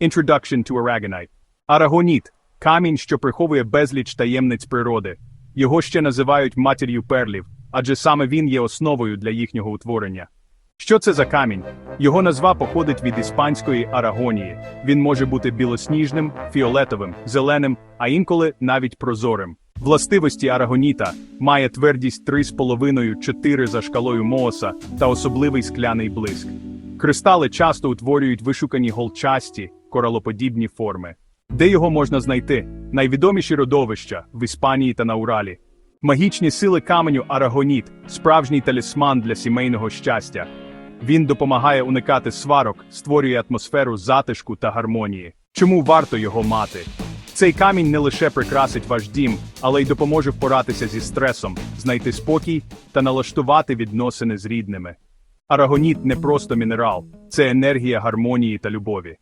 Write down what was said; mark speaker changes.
Speaker 1: Introduction to Aragonite. Арагоніт камінь, що приховує безліч таємниць природи. Його ще називають матір'ю перлів, адже саме він є основою для їхнього утворення. Що це за камінь? Його назва походить від іспанської арагонії. Він може бути білосніжним, фіолетовим, зеленим, а інколи навіть прозорим. Властивості арагоніта має твердість 3,5-4 за шкалою Мооса та особливий скляний блиск. Кристали часто утворюють вишукані голчасті, коралоподібні форми. Де його можна знайти? Найвідоміші родовища в Іспанії та на Уралі. Магічні сили каменю Арагоніт справжній талісман для сімейного щастя. Він допомагає уникати сварок, створює атмосферу затишку та гармонії. Чому варто його мати? Цей камінь не лише прикрасить ваш дім, але й допоможе впоратися зі стресом, знайти спокій та налаштувати відносини з рідними. Арагоніт не просто мінерал, це енергія гармонії та любові.